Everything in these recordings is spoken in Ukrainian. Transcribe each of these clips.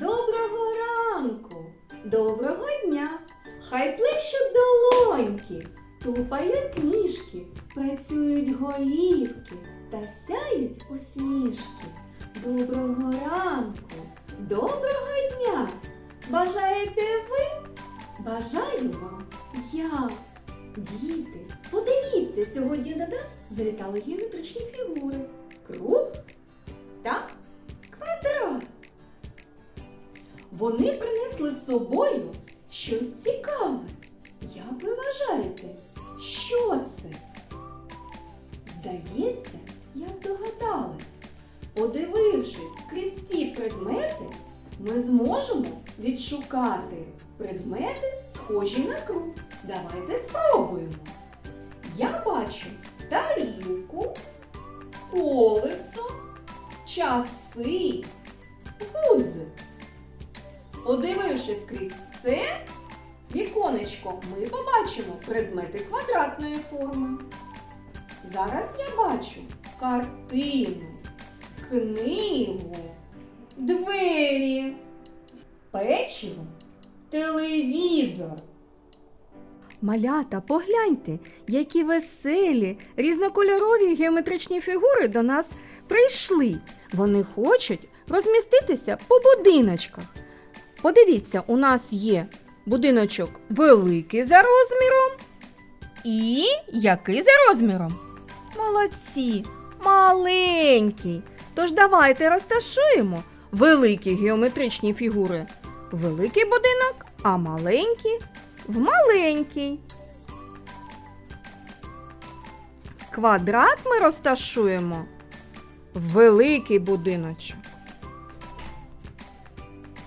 Доброго ранку, доброго дня. Хай плещуть долоньки, тупають ніжки, працюють голівки та сяють усмішки. Доброго ранку, доброго дня. Бажаєте ви? Бажаю вам я. Діти, подивіться, сьогодні до нас завітали геометричні фігури. Круг та Вони принесли з собою щось цікаве. Як ви вважаєте, що це? Здається, я здогадалась. Подивившись крізь ці предмети, ми зможемо відшукати предмети, схожі на круг. Давайте спробуємо. Я бачу тарілку, колесо, часи, віконечко, ми побачимо предмети квадратної форми. Зараз я бачу картину, книгу, двері, печиво, телевізор. Малята, погляньте, які веселі, різнокольорові геометричні фігури до нас прийшли. Вони хочуть розміститися по будиночках. Подивіться, у нас є будиночок великий за розміром і який за розміром? Молодці, маленький. Тож давайте розташуємо великі геометричні фігури великий будинок, а маленькі в маленький. Квадрат ми розташуємо в великий будиночок.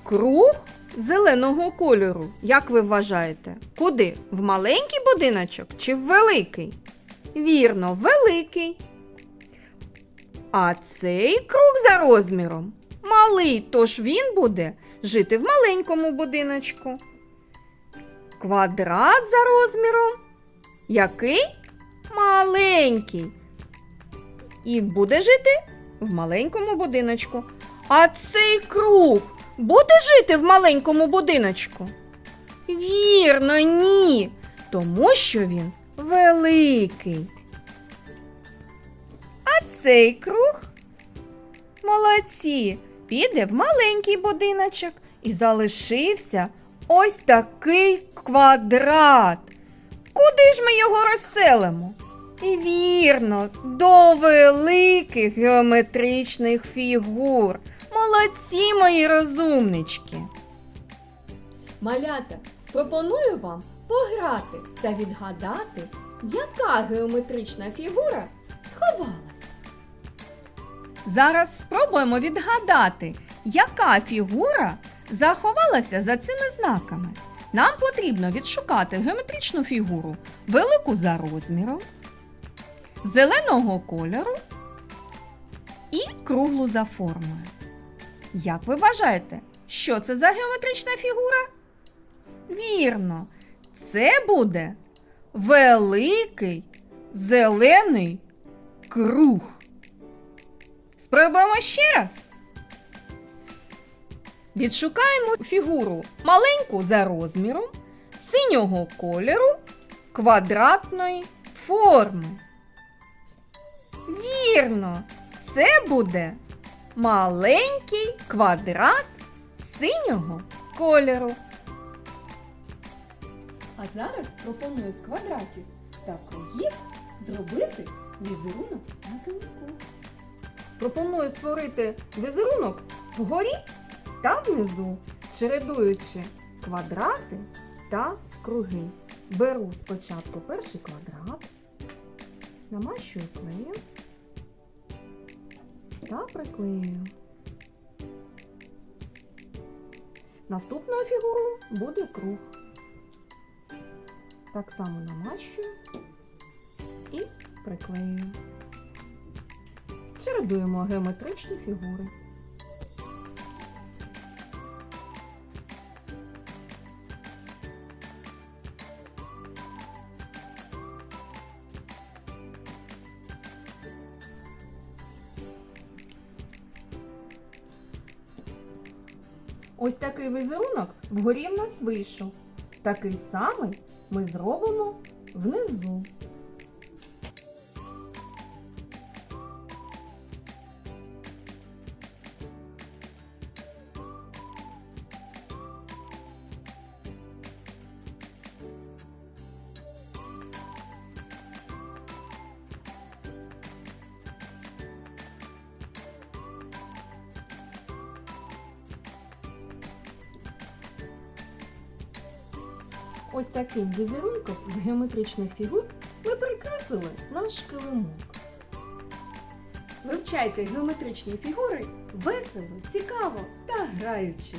Круг зеленого кольору, як ви вважаєте, куди? В маленький будиночок чи в великий? Вірно, великий. А цей круг за розміром малий, тож він буде жити в маленькому будиночку. Квадрат за розміром. Який? Маленький. І буде жити в маленькому будиночку. А цей круг буде жити в маленькому будиночку? Вірно, ні. Тому що він великий. А цей круг молодці, піде в маленький будиночок і залишився ось такий квадрат. Куди ж ми його розселимо? Вірно, до великих геометричних фігур. Молодці мої розумнички. Малята, пропоную вам пограти та відгадати, яка геометрична фігура сховалась. Зараз спробуємо відгадати, яка фігура заховалася за цими знаками. Нам потрібно відшукати геометричну фігуру велику за розміром, зеленого кольору і круглу за формою. Як ви вважаєте, що це за геометрична фігура? Вірно, це буде великий зелений круг. Спробуємо ще раз. Відшукаємо фігуру маленьку за розміром, синього кольору, квадратної форми. Вірно, це буде маленький квадрат синього кольору. А зараз пропоную з квадратів та кругів зробити візерунок на килимку. Пропоную створити візерунок вгорі та внизу, чередуючи квадрати та круги. Беру спочатку перший квадрат, намащую клеєм та приклею. Наступною фігурою буде круг. Так само намащую і приклею. Чередуємо геометричні фігури. Ось такий візерунок вгорі в нас вийшов. Такий самий ми зробимо внизу. Ось таким візерунком з геометричних фігур ми прикрасили наш килимок. Вивчайте геометричні фігури весело, цікаво та граючись.